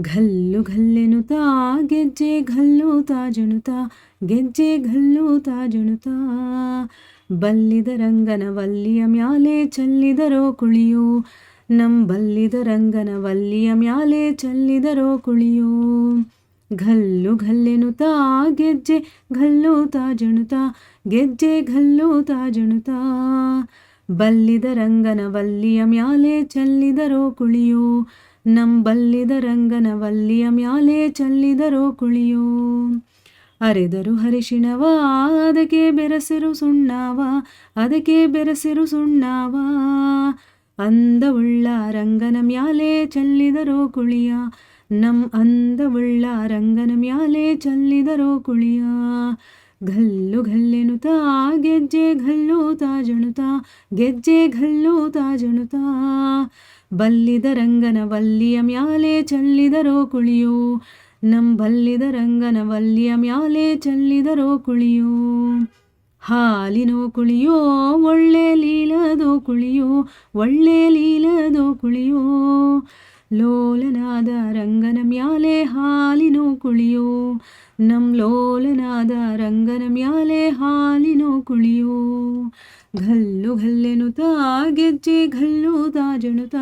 ಘಲ್ಲು ಘಲ್ಲೆನುತಾ, ಗೆಜ್ಜೆ ಘಲ್ಲುತಾ ಜುಣುತಾ ಗೆಜ್ಜೆ ಘಲ್ಲುತಾ ಜುಣುತಾ ಬಲ್ಲಿದ ರಂಗನ ವಲ್ಲಿಯ ಮ್ಯಾಲೆ ಚಲ್ಲಿದರೋ ಕುಳಿಯೋ ನಮ್ ಬಲ್ಲಿದ ರಂಗನ ವಲ್ಲಿಯ ಮ್ಯಾಲೆ ಚಲ್ಲಿದರೋ ಕುಳಿಯೋ. ಘಲ್ಲು ಘಲ್ಲೆನುತಾ, ಗೆಜ್ಜೆ ಘಲ್ಲುತಾ ಜುಣುತಾ ಗೆಜ್ಜೆ ಘಲ್ಲುತಾ ಜುಣುತಾ ಬಲ್ಲಿದ ರಂಗನ ವಲ್ಲಿಯ ಮ್ಯಾಲೆ ಚಲ್ಲಿದರೋ ಕುಳಿಯೋ ನಮ್ ಬಲ್ಲಿದ ರಂಗನ ವಲ್ಲಿಯ ಮ್ಯಾಲೆ ಚಲ್ಲಿದರೋ ಕುಳಿಯೋ. ಅರೆದರು ಹರಿಶಿಣವ, ಅದಕ್ಕೆ ಬೆರಸಿರು ಸುಣ್ಣವ, ಅದಕ್ಕೆ ಬೆರಸಿರು ಸುಣ್ಣವ. ಅಂದವುಳ್ಳ ರಂಗನ ಮ್ಯಾಲೆ ಚಲ್ಲಿದರೋ ಕುಳಿಯ, ನಮ್ ಅಂದವುಳ್ಳ ರಂಗನ ಮ್ಯಾಲೆ ಚಲ್ಲಿದರೋ ಕುಳಿಯ. ಘಲ್ಲು ಘಲ್ಲೆನುತಾ, ಗೆಜ್ಜೆ ಘಲ್ಲುತಾ ಜಣುತಾ, ಗೆಜ್ಜೆ ಘಲ್ಲುತಾ ಜುಣುತಾ. ಬಲ್ಲಿದ ರಂಗನ ವಲ್ಲಿಯ ಮ್ಯಾಲೆ ಚಲ್ಲಿದರೋ ಕುಳಿಯು ನಮ್ ಬಲ್ಲಿದ ರಂಗನ ವಲ್ಲಿಯ ಮ್ಯಾಲೆ ಚಲ್ಲಿದರೋ ಕುಳಿಯು. ಹಾಲಿನೋ ಕುಳಿಯೋ, ಒಳ್ಳೆ ಲೀಲದೋ ಕುಳಿಯೋ, ಒಳ್ಳೆ ಲೀಲದೋ ಕುಳಿಯೋ. ಲೋಲನಾದ ರಂಗನ ಮ್ಯಾಲೆ ಹಾಲಿನೋ ಕುಳಿಯೋ, ನಮ್ ಲೋಲನಾದ ರಂಗನ ಮ್ಯಾಲೆ ಹಾಲಿನೋ ಕುಳಿಯೋ. ಘಲ್ಲು ಘಲ್ಲೆನುತ ಗೆಜ್ಜೆ ಘಲ್ಲು ತಾಜಣುತ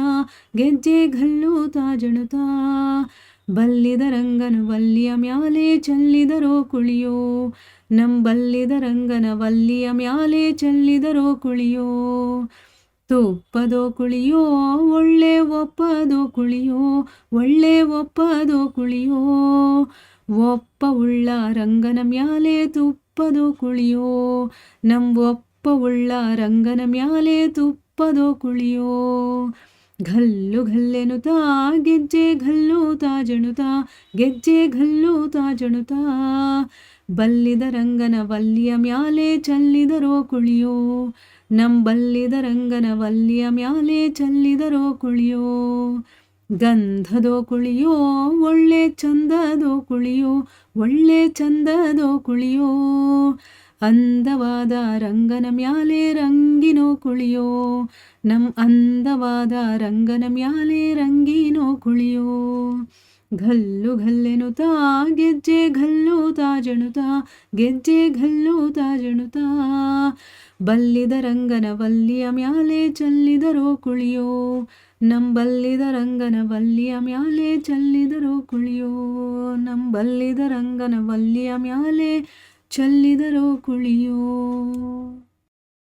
ಗೆಜ್ಜೆ ಘಲ್ಲು ತಾಜಣುತ ಬಲ್ಲಿದ ರಂಗನ ವಲ್ಲಿಯ ಮ್ಯಾಲೆ ಚಲ್ಲಿದರೋ ಕುಳಿಯೋ. ನಮ್ ಬಲ್ಲಿದ ರಂಗನ ವಲ್ಲಿಯ ಮ್ಯಾಲೆ ಚಲ್ಲಿದರೋ ಕುಳಿಯೋ. ತುಪ್ಪದೋ ಕುಳಿಯೋ, ಒಳ್ಳೆ ಒಪ್ಪದೋ ಕುಳಿಯೋ, ಒಳ್ಳೆ ಒಪ್ಪದೋ ಕುಳಿಯೋ. ಒಪ್ಪ ಉಳ್ಳ ರಂಗನ ಮ್ಯಾಲೆ ತುಪ್ಪದೋ ಕುಳಿಯೋ. ಒಪ್ಪ ಉಳ್ಳ ರಂಗನ ಮ್ಯಾಲೆ ತುಪ್ಪದೋ ಕುಳಿಯೋ. ಘಲ್ಲು ಘಲ್ಲೆನುತಾ, ಗೆಜ್ಜೆ ಘಲ್ಲು ತಾ ಜಣುತಾ, ಗೆಜ್ಜೆ ಘಲ್ಲು ತಾ ಜಣುತಾ. ಬಲ್ಲಿದ ರಂಗನ ವಲ್ಲಿಯ ಮ್ಯಾಲೆ ಚಲ್ಲಿದರೋ ಕುಳಿಯೋ. ನಮ್ ಬಲ್ಲಿದ ರಂಗನ ವಲ್ಲಿಯ ಮ್ಯಾಲೆ ಚಲ್ಲಿದರೋ ಕುಳಿಯೋ. ಗಂಧದೋ ಕುಳಿಯೋ, ಒಳ್ಳೆ ಚಂದದೋ ಕುಳಿಯೋ, ಒಳ್ಳೆ ಚಂದದೋ ಕುಳಿಯೋ. ಅಂದವಾದ ರಂಗನ ಮ್ಯಾಲೆ ರಂಗಿನೋ ಕುಳಿಯೋ. ನಮ್ ಅಂದವಾದ ರಂಗನ ಮ್ಯಾಲೆ ರಂಗಿನೋ ಕುಳಿಯೋ. ಘಲ್ಲು ಘಲ್ಲೆನುತಾ, ಗೆಜ್ಜೆ ಘಲ್ಲು ಜಣುತಾ, ಗೆಜ್ಜೆ ಘಲ್ಲು ಜಣುತಾ. ಬಲ್ಲಿದ ರಂಗನ ವಲ್ಲಿಯ ಮ್ಯಾಲೆ ಚಲ್ಲಿದರೋ ಕುಳಿಯೋ, ನಂಬಲ್ಲಿದ ಬಲ್ಲಿದ ರಂಗನ ವಲ್ಲಿಯ ಮ್ಯಾಲೆ ಚಲ್ಲಿದರೋ ಕುಳಿಯೋ, ನಂಬಲ್ಲಿದ ಬಲ್ಲಿದ ರಂಗನ ವಲ್ಲಿಯ ಮ್ಯಾಲೆ ಚಲ್ಲಿದರೋ ಕುಳಿಯೋ.